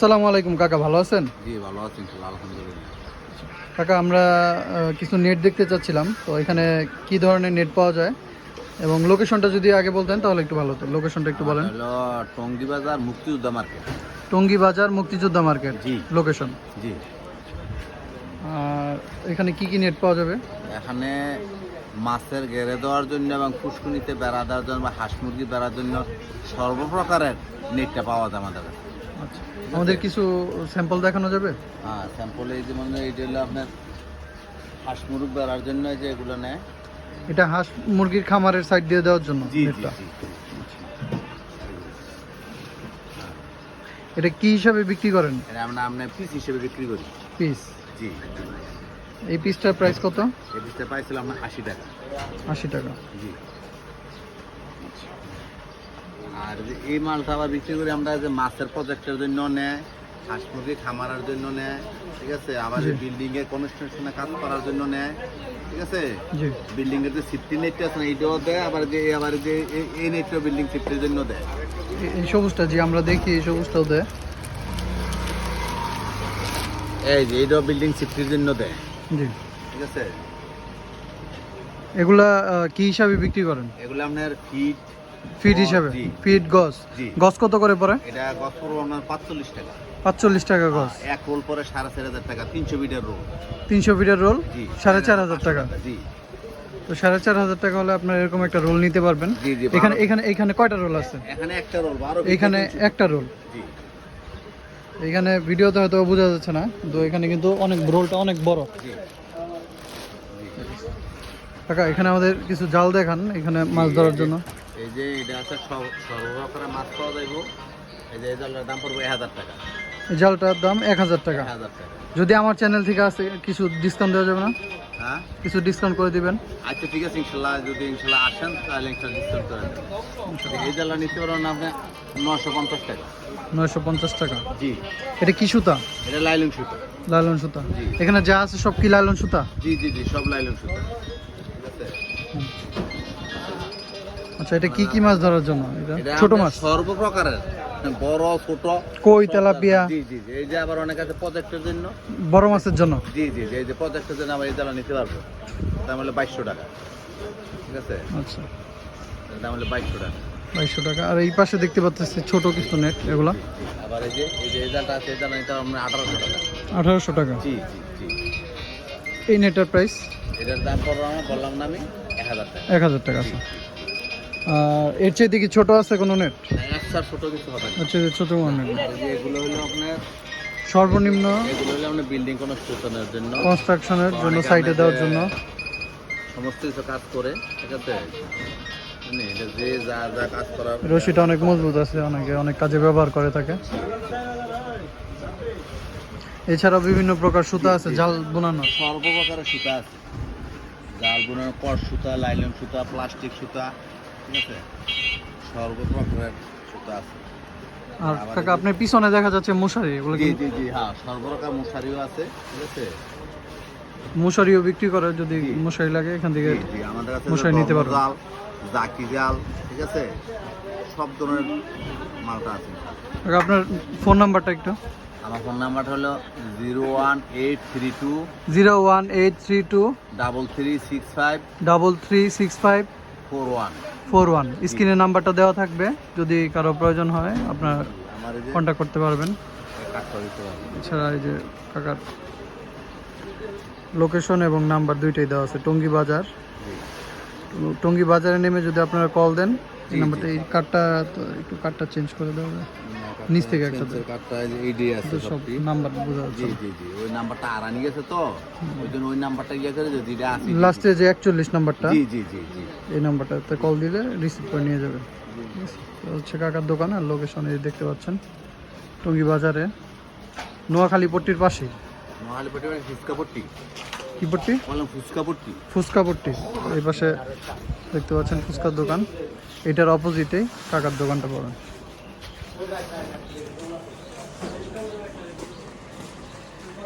আসসালামু আলাইকুম কাকা ভালো আছেন? জি ভালো আছি ইনশাল্লাহ আলহামদুলিল্লাহ। কাকা আমরা কিছু নেট দেখতে চাচ্ছিলাম তো এখানে কি ধরনের নেট পাওয়া যায়? এবং লোকেশনটা যদি আগে বলতেন তাহলে একটু ভালো হতো। লোকেশনটা একটু বলেন। টঙ্গি বাজার মুক্তিযোদ্ধা মার্কেট। টঙ্গী বাজার মুক্তিযোদ্ধা মার্কেট জি। লোকেশন জি। আর এখানে কি কি নেট পাওয়া যাবে? এখানে মাছের গেড়ে দেওয়ার জন্য এবং ফুসকুনিতে বেড়া দেওয়ার জন্য বা হাঁস মুরগি বেড়ার জন্য সর্বপ্রকারের নেটটা পাওয়া যায় আমাদের কাছে। আচ্ছা। আমাদের কিছু স্যাম্পল দেখানো যাবে? হ্যাঁ স্যাম্পলে এই যে যেমন এইটা হলো আপনার হাঁস মুরগ বেড়ার জন্য যে এগুলো নেয়। এটা হাঁস মুরগির খামারের সাইড দিয়ে দেওয়ার জন্য জি জি এটা কি হিসাবে বিক্রি করেন? এটা আমরা আমরা পিস হিসেবে বিক্রি করি। পিস জি। এই পিসটার প্রাইস কত? এই পিসটার প্রাইস পাইছিলাম আমরা আশি টাকা। আশি টাকা। জি। আর এই মালটা আবার বিক্রি করি আমরা যে মাছের প্রজেক্টের জন্য নেয় হাঁস মুরগি খামারের জন্য নেয় ঠিক আছে? আবার জি। বিল্ডিং এর কনস্ট্রাকশনে কাজ করার জন্য নেয় ঠিক আছে? বিল্ডিং এর যে সিফটি নেটটা আছে না এইটাও দেয় আবার যে আবার যে এই- এই নেটটা বিল্ডিং সিফটির জন্য দেয়। এই সবুজটা যে আমরা দেখি এই সবুজটাও দেয়। এই যে এইটাও বিল্ডিং সিফটির জন্য দেয় জি। ঠিক আছে? এগুলা কি হিসাবে বিক্রি করেন? এগুলো আপনার ফিট ফিট হিসাবে। ফিট গজ গজ কত করে পড়ে? এটা গছ পড়ব আপনার পাঁচচল্লিশ টাকা। পাঁচচল্লিশ টাকা গজ এক রোল পরে সাড়ে চার হাজার টাকা তিনশো মিটার রোল। তিনশো ফিটের রোল? সাড়ে চার হাজার টাকা। জি। তো সাড়ে চার হাজার টাকা হলে আপনার এরকম একটা রোল নিতে পারবেন। এখানে এখানে এখানে কয়টা রোল আছে? এখানে একটা রোল এখানে একটা রোল। এখানে ভিডিওতে হয়তো বোঝা যাচ্ছে না তো এখানে কিন্তু অনেক রোলটা অনেক বড়। কাকা এখানে আমাদের কিছু জাল দেখান এখানে মাছ ধরার জন্য। এই যে এটা আছে সব- সর্বপ্রকার মাছ পাওয়া যাইব। এই যে এই জালটার দাম পড়বে এক হাজার টাকা। এই জালটার দাম এক হাজার টাকা। হাজার টাকা। যদি আমার চ্যানেল থেকে আসে কিছু ডিসকাউন্ট দেওয়া যাবে না? হ্যাঁ? কিছু ডিসকাউন্ট করে দিবেন। আচ্ছা ঠিক আছে ইনশাল্লাহ যদি ইনশাল্লাহ আসেন তাহলে ইনশাল্লাহ ডিসকাউন্ট করে দেবেন এই জালটা নিতে পারবেন আপনি নশো পঞ্চাশ টাকা। নয়শো পঞ্চাশ টাকা? জি। এটা কি সুতা? এটা লাইলন সুতো। লালন সুতা। এখানে যা আছে সব কি লালন সুতা? জি জি জি সব লাইলন সুতো। আচ্ছা এটা কি কি মাছ ধরার জন্য? এটা ছোট মাছ? সর্বপ্রকারের। বড় ছোট। কই তেলাপিয়া? জি জি এই যে আবার অনেক আছে প্রজেক্টের জন্য। বড় মাছের জন্য? জি জি এই যে প্রজেক্টের জন্য আমরা এই জ্বালা নিতে পারব। দাম হলো বাইশশো টাকা। ঠিক আছে? আচ্ছা। দাম হলো বাইশশো টাকা। বাইশশো টাকা। আর এই পাশে দেখতে পাচ্ছি ছোট কিছু নেট এগুলা। আবার এই যে এই যে জালটা আছে এই জালটা নিতে আমরা আঠারোশো টাকা। আঠারোশো টাকা? জি জি জি। এই নেটের প্রাইস এটার দাম পড়ব আমরা বললাম না আমি এক হাজার টাকা। এক হাজার টাকা আছে আর এর চেয়ে দেখি ছোট আছে কোনো নেট ছোট কিছু হবে না। ছোট নেট এগুলো হলো আপনার সর্বনিম্ন এগুলো হলো আপনার বিল্ডিং কনস্ট্রাকশনের জন্য। কনস্ট্রাকশনের জন্য সাইটে দেওয়ার জন্য। সমস্ত কিছু কাজ করে ঠিক আছে? মানে যে যা যা কাজ করার রশিটা অনেক মজবুত আছে অনেকে অনেক কাজে ব্যবহার করে থাকে। এছাড়াও বিভিন্ন প্রকার সুতা আছে জাল বোনানো সর্বপ্রকারের সুতা আছে। জাল বোনার কট সুতা লাইলন সুতা প্লাস্টিক সুতা ঠিক আছে সুতা আছে। আর কাকা আপনার পিছনে দেখা যাচ্ছে মশারি এগুলো জি জি জি হ্যাঁ সর্বপ্রকার মশারিও আছে ঠিক আছে? মশারিও বিক্রি করে যদি মশারি লাগে এখান থেকে আমাদের কাছে মশারি নিতে পারবেন। জাল জাকি জাল ঠিক আছে? সব ধরনের মালটা আছে। আপনার ফোন নাম্বারটা একটু। আমার ফোন নাম্বারটা হলো zero one eight three two zero one eight three two double three six five double three six five four one. Four one. স্ক্রিনে নাম্বারটা দেওয়া থাকবে। যদি কারও প্রয়োজন হয় আপনার কন্ট্যাক্ট করতে পারবেন। এছাড়া এই যে কাকার লোকেশন এবং নাম্বার দুইটাই দেওয়া আছে টঙ্গী বাজার। টঙ্গী বাজারে নেমে যদি আপনারা কল দেন এই নাম্বারটা এই কার্ডটা তো একটু কার্ডটা চেঞ্জ করে দেওয়া যায়। নিচ থেকে। সেন্সর কার্ডটা এই আছে সব নাম্বার বোঝা যাচ্ছে জি জি জি ওই নাম্বারটা আরানি গেছে তো ওই জন্য ওই নাম্বারটা ইয়ে করে যে যেটা আছে। লাস্টে যে একচল্লিশ নাম্বারটা। জি জি জি জি। এই নাম্বারটাতে কল দিলে রিসিভ করে নিয়ে যাবে। তো হচ্ছে কাকার দোকান আর লোকেশন এই দেখতে পাচ্ছেন টঙ্গী বাজারে নোয়াখালী পট্টির পাশে। পট্টি মানে ফুচকা পট্টি? কি পট্টি? বললাম ফুচকা পট্টি। ফুচকা পট্টি। এই পাশে দেখতে পাচ্ছেন ফুচকার দোকান। এটার অপোজিটেই কাকার দোকানটা পাবেন।